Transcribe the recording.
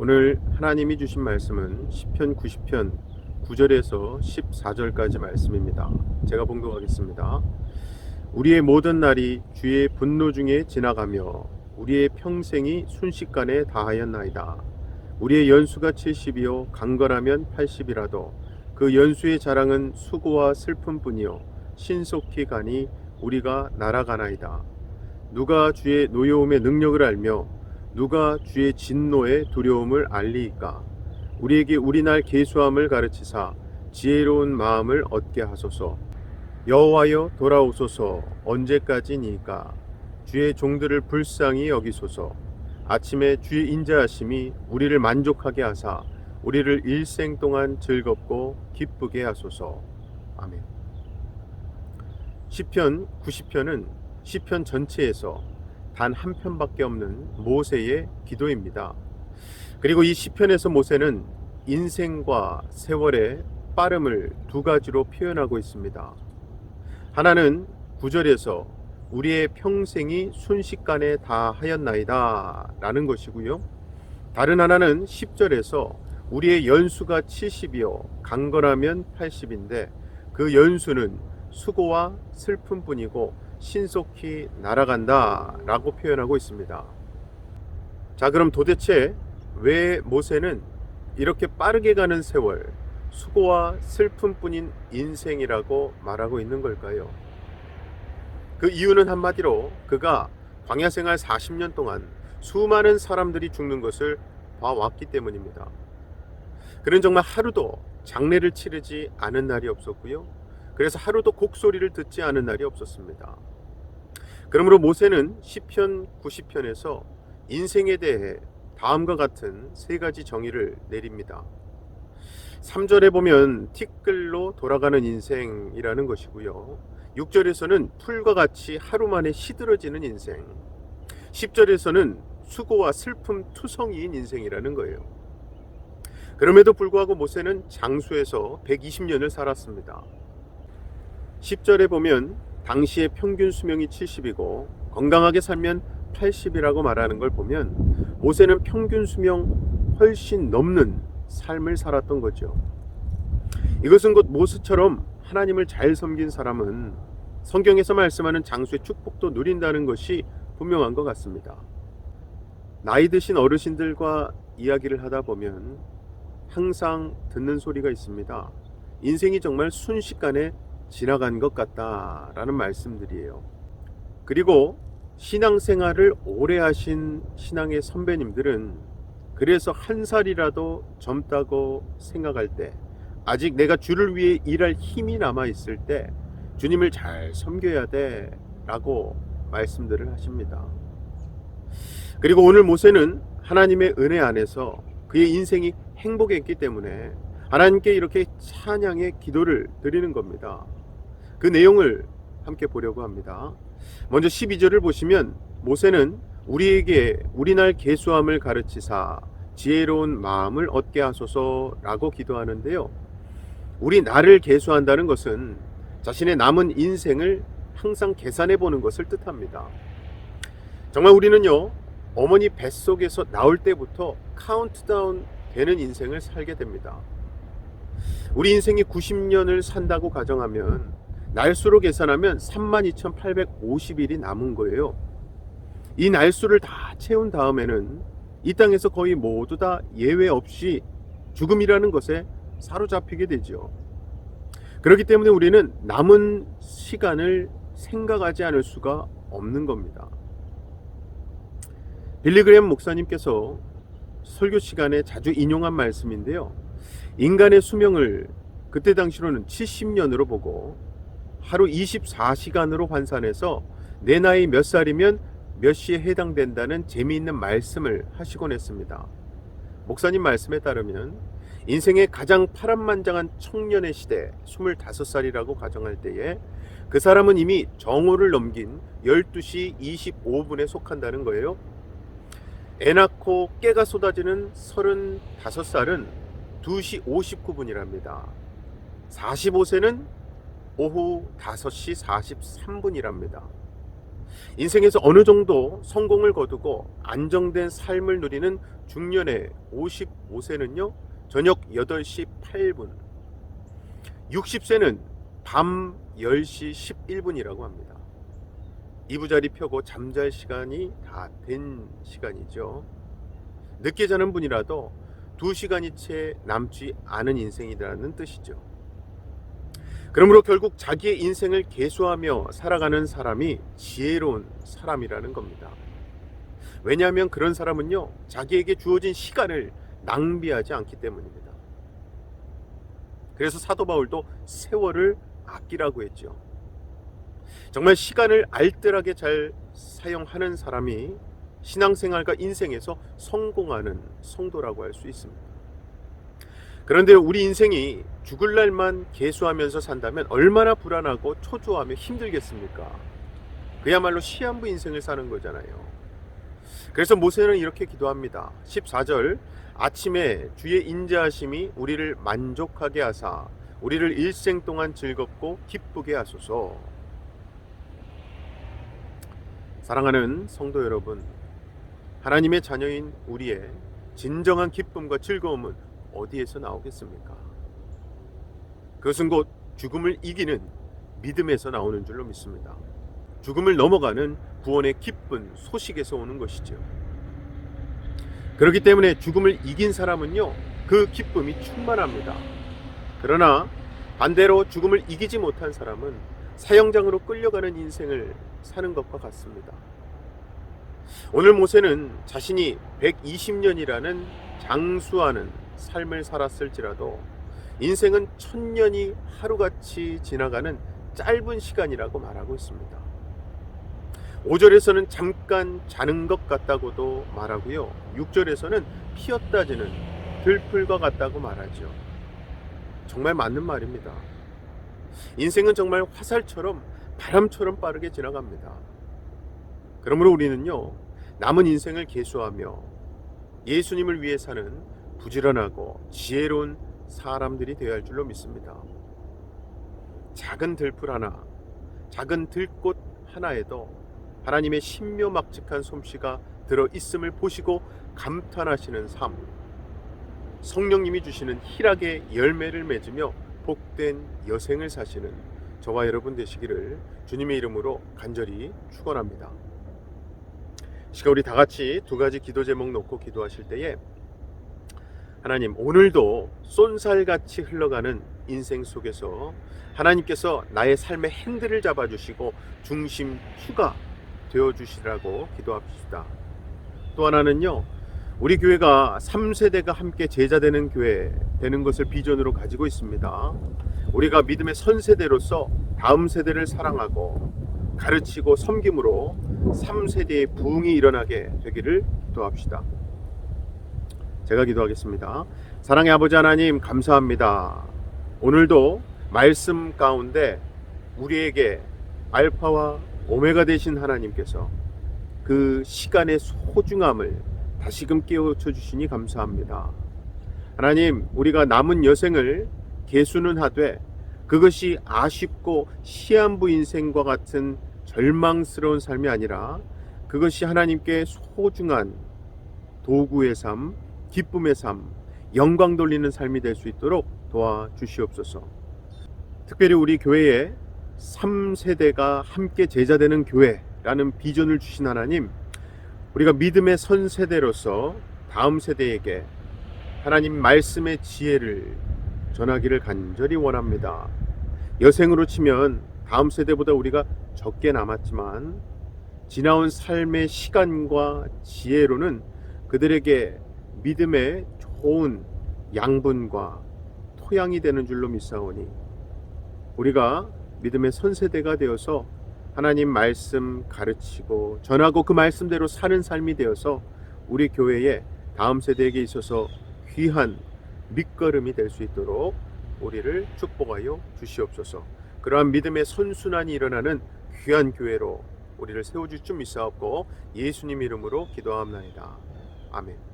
오늘 하나님이 주신 말씀은 시편 90편 9절에서 14절까지 말씀입니다. 제가 봉독하겠습니다. 우리의 모든 날이 주의 분노 중에 지나가며 우리의 평생이 순식간에 다하였나이다. 우리의 연수가 70이요 강건하면 80이라도 그 연수의 자랑은 수고와 슬픔뿐이요 신속히 가니 우리가 날아가나이다. 누가 주의 노여움의 능력을 알며 누가 주의 진노의 두려움을 알리이까? 우리에게 우리날 계수함을 가르치사 지혜로운 마음을 얻게 하소서. 여호와여 돌아오소서. 언제까지니까? 주의 종들을 불쌍히 여기소서. 아침에 주의 인자하심이 우리를 만족하게 하사 우리를 일생 동안 즐겁고 기쁘게 하소서. 아멘. 시편 90편은 시편 전체에서 단 한 편밖에 없는 모세의 기도입니다. 그리고 이 시편에서 모세는 인생과 세월의 빠름을 두 가지로 표현하고 있습니다. 하나는 9절에서 우리의 평생이 순식간에 다 하였나이다 라는 것이고요. 다른 하나는 10절에서 우리의 연수가 70이요 강건하면 80인데 그 연수는 수고와 슬픔뿐이고 신속히 날아간다 라고 표현하고 있습니다. 자, 그럼 도대체 왜 모세는 이렇게 빠르게 가는 세월, 수고와 슬픔뿐인 인생이라고 말하고 있는 걸까요? 그 이유는 한마디로 그가 광야 생활 40년 동안 수많은 사람들이 죽는 것을 봐왔기 때문입니다. 그는 정말 하루도 장례를 치르지 않은 날이 없었고요. 그래서 하루도 곡소리를 듣지 않은 날이 없었습니다. 그러므로 모세는 시편 90편에서 인생에 대해 다음과 같은 세 가지 정의를 내립니다. 3절에 보면 티끌로 돌아가는 인생이라는 것이고요. 6절에서는 풀과 같이 하루 만에 시들어지는 인생. 10절에서는 수고와 슬픔 투성이인 인생이라는 거예요. 그럼에도 불구하고 모세는 장수에서 120년을 살았습니다. 10절에 보면 당시의 평균 수명이 70이고 건강하게 살면 80이라고 말하는 걸 보면 모세는 평균 수명 훨씬 넘는 삶을 살았던 거죠. 이것은 곧 모세처럼 하나님을 잘 섬긴 사람은 성경에서 말씀하는 장수의 축복도 누린다는 것이 분명한 것 같습니다. 나이 드신 어르신들과 이야기를 하다 보면 항상 듣는 소리가 있습니다. 인생이 정말 순식간에 지나간 것 같다라는 말씀들이에요. 그리고 신앙생활을 오래 하신 신앙의 선배님들은 그래서 한 살이라도 젊다고 생각할 때 아직 내가 주를 위해 일할 힘이 남아 있을 때 주님을 잘 섬겨야 돼 라고 말씀들을 하십니다. 그리고 오늘 모세는 하나님의 은혜 안에서 그의 인생이 행복했기 때문에 하나님께 이렇게 찬양의 기도를 드리는 겁니다. 그 내용을 함께 보려고 합니다. 먼저 12절을 보시면 모세는 우리에게 우리날 계수함을 가르치사 지혜로운 마음을 얻게 하소서라고 기도하는데요. 우리 나를 계수한다는 것은 자신의 남은 인생을 항상 계산해 보는 것을 뜻합니다. 정말 우리는요, 어머니 뱃속에서 나올 때부터 카운트다운 되는 인생을 살게 됩니다. 우리 인생이 90년을 산다고 가정하면 날수로 계산하면 32,850일이 남은 거예요. 이 날수를 다 채운 다음에는 이 땅에서 거의 모두 다 예외 없이 죽음이라는 것에 사로잡히게 되죠. 그렇기 때문에 우리는 남은 시간을 생각하지 않을 수가 없는 겁니다. 빌리그램 목사님께서 설교 시간에 자주 인용한 말씀인데요. 인간의 수명을 그때 당시로는 70년으로 보고 하루 24시간으로 환산해서 내 나이 몇 살이면 몇 시에 해당된다는 재미있는 말씀을 하시곤 했습니다. 목사님 말씀에 따르면 인생의 가장 파란만장한 청년의 시대 25살이라고 가정할 때에 그 사람은 이미 정오를 넘긴 12시 25분에 속한다는 거예요. 애 낳고 깨가 쏟아지는 35살은 2시 59분이랍니다. 45세는 오후 5시 43분이랍니다. 인생에서 어느 정도 성공을 거두고 안정된 삶을 누리는 중년의 55세는요, 저녁 8시 8분, 60세는 밤 10시 11분이라고 합니다. 이부자리 펴고 잠잘 시간이 다 된 시간이죠. 늦게 자는 분이라도 2시간이 채 남지 않은 인생이라는 뜻이죠. 그러므로 결국 자기의 인생을 계수하며 살아가는 사람이 지혜로운 사람이라는 겁니다. 왜냐하면 그런 사람은요, 자기에게 주어진 시간을 낭비하지 않기 때문입니다. 그래서 사도 바울도 세월을 아끼라고 했죠. 정말 시간을 알뜰하게 잘 사용하는 사람이 신앙생활과 인생에서 성공하는 성도라고 할 수 있습니다. 그런데 우리 인생이 죽을 날만 계수하면서 산다면 얼마나 불안하고 초조하며 힘들겠습니까? 그야말로 시한부 인생을 사는 거잖아요. 그래서 모세는 이렇게 기도합니다. 14절 아침에 주의 인자하심이 우리를 만족하게 하사 우리를 일생 동안 즐겁고 기쁘게 하소서. 사랑하는 성도 여러분, 하나님의 자녀인 우리의 진정한 기쁨과 즐거움은 어디에서 나오겠습니까? 그것은 곧 죽음을 이기는 믿음에서 나오는 줄로 믿습니다. 죽음을 넘어가는 구원의 기쁜 소식에서 오는 것이죠. 그렇기 때문에 죽음을 이긴 사람은요, 그 기쁨이 충만합니다. 그러나 반대로 죽음을 이기지 못한 사람은 사형장으로 끌려가는 인생을 사는 것과 같습니다. 오늘 모세는 자신이 120년이라는 장수하는 삶을 살았을지라도 인생은 천년이 하루같이 지나가는 짧은 시간이라고 말하고 있습니다. 5절에서는 잠깐 자는 것 같다고도 말하고요. 6절에서는 피었다 지는 들풀과 같다고 말하죠. 정말 맞는 말입니다. 인생은 정말 화살처럼 바람처럼 빠르게 지나갑니다. 그러므로 우리는요, 남은 인생을 계수하며 예수님을 위해 사는 부지런하고 지혜로운 사람들이 되어야 할 줄로 믿습니다. 작은 들풀 하나, 작은 들꽃 하나에도 하나님의 신묘막측한 솜씨가 들어 있음을 보시고 감탄하시는 삶. 성령님이 주시는 희락의 열매를 맺으며 복된 여생을 사시는 저와 여러분 되시기를 주님의 이름으로 간절히 축원합니다. 시간 우리 다 같이 두 가지 기도 제목 놓고 기도하실 때에 하나님 오늘도 쏜살같이 흘러가는 인생 속에서 하나님께서 나의 삶의 핸들을 잡아주시고 중심 추가 되어주시라고 기도합시다. 또 하나는요 우리 교회가 3세대가 함께 제자되는 교회 되는 것을 비전으로 가지고 있습니다. 우리가 믿음의 선세대로서 다음 세대를 사랑하고 가르치고 섬김으로 3세대의 부흥이 일어나게 되기를 기도합시다. 제가 기도하겠습니다. 사랑의 아버지 하나님 감사합니다. 오늘도 말씀 가운데 우리에게 알파와 오메가 되신 하나님께서 그 시간의 소중함을 다시금 깨우쳐 주시니 감사합니다. 하나님, 우리가 남은 여생을 개수는 하되 그것이 아쉽고 시한부 인생과 같은 절망스러운 삶이 아니라 그것이 하나님께 소중한 도구의 삶, 기쁨의 삶, 영광 돌리는 삶이 될 수 있도록 도와 주시옵소서. 특별히 우리 교회에 3세대가 함께 제자되는 교회라는 비전을 주신 하나님, 우리가 믿음의 선세대로서 다음 세대에게 하나님 말씀의 지혜를 전하기를 간절히 원합니다. 여생으로 치면 다음 세대보다 우리가 적게 남았지만 지나온 삶의 시간과 지혜로는 그들에게 믿음의 좋은 양분과 토양이 되는 줄로 믿사오니 우리가 믿음의 선세대가 되어서 하나님 말씀 가르치고 전하고 그 말씀대로 사는 삶이 되어서 우리 교회에 다음 세대에게 있어서 귀한 밑거름이 될 수 있도록 우리를 축복하여 주시옵소서. 그러한 믿음의 선순환이 일어나는 귀한 교회로 우리를 세워줄 줄 믿사옵고 예수님 이름으로 기도합나이다. 아멘.